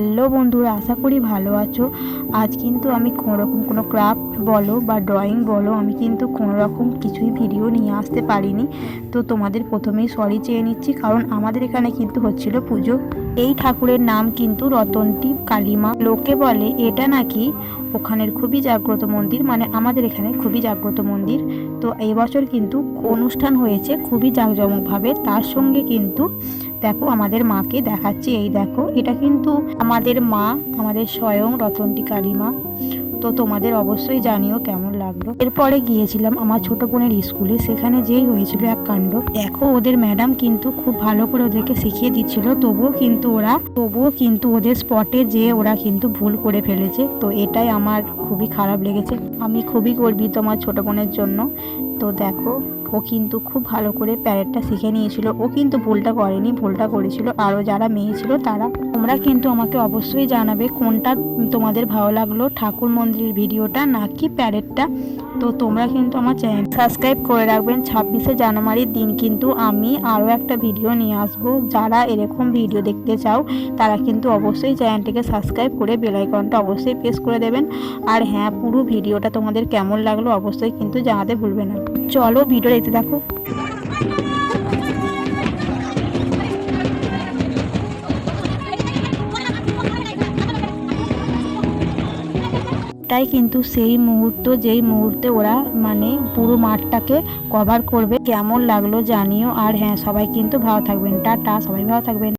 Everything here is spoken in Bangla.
হ্যালো বন্ধুরা, আশা করি ভালো আছো। আজ কিন্তু আমি কোনো রকম কোনো ক্রাফট বলো বা ড্রয়িং বলো, আমি কিন্তু কোনো রকম কিছুই ভিডিও নিয়ে আসতে পারিনি। তো তোমাদের প্রথমেই সরি চেয়ে নিচ্ছি, কারণ আমাদের এখানে কিন্তু হচ্ছিল পুজো। এই ঠাকুরের নাম কিন্তু রতনটি কালিমা। লোকে বলে, এটা নাকি ওখানের খুবই জাগ্রত মন্দির মানে আমাদের এখানে খুবই জাগ্রত মন্দির। তো এই বছর কিন্তু অনুষ্ঠান হয়েছে খুবই জাঁকজমকভাবে। তার সঙ্গে কিন্তু দেখো আমাদের মাকে দেখাচ্ছি, এই দেখো। এটা কিন্তু আমাদের মা, আমাদের স্বয়ং রতনটি কালীমা। তো তোমাদের অবশ্যই জানিও কেমন লাগল। এরপরে গিয়েছিলাম আমার ছোট বোনের স্কুলে। সেখানে যেই হয়েছিল এক কাণ্ড। দেখো, ওদের ম্যাডাম কিন্তু খুব ভালো করে ওদেরকে শিখিয়ে দিচ্ছিল। তবুও কিন্তু ওরা, তবুও কিন্তু ওদের স্পটে যে ওরা কিন্তু ভুল করে ফেলেছে। তো এটাই আমার খুবই খারাপ লেগেছে। আমি খুবই গর্বিত আমার ছোট বোনের জন্য। তো দেখো ও কিন্তু খুব ভালো করে প্যারেডটা শিখে নিয়েছিল। ও কিন্তু ভুলটা করেনি, ভুলটা করেছিল। আরও যারা মেয়ে ছিল তারা, তোমরা কিন্তু আমাকে অবশ্যই জানাবে কোনটা তোমাদের ভালো লাগল ঠাকুর মন্দিরের ভিডিওটা নাকি প্যারেডটা। তো তোমরা কিন্তু আমার চ্যানেল সাবস্ক্রাইব করে রাখবেন। ছাব্বিশে জানুয়ারির দিন কিন্তু আমি আরও একটা ভিডিও নিয়ে আসব। যারা এরকম ভিডিও দেখতে চাও, তারা কিন্তু অবশ্যই চ্যানেলটিকে সাবস্ক্রাইব করে বেলাইকনটা অবশ্যই প্রেস করে দেবেন। আর হ্যাঁ পুরো ভিডিওটা তোমাদের কেমন লাগল অবশ্যই কিন্তু জানাতে ভুলবে না। চলো ভিডিও দেখতে থাকো এটাই কিন্তু সেই মুহূর্ত, যেই মুহূর্তে ওরা মানে পুরো মাঠটাকে কভার করবে, কেমন লাগল জানিও। আর হ্যাঁ সবাই কিন্তু ভালো থাকবেন। টাটা, সবাই ভালো থাকবেন।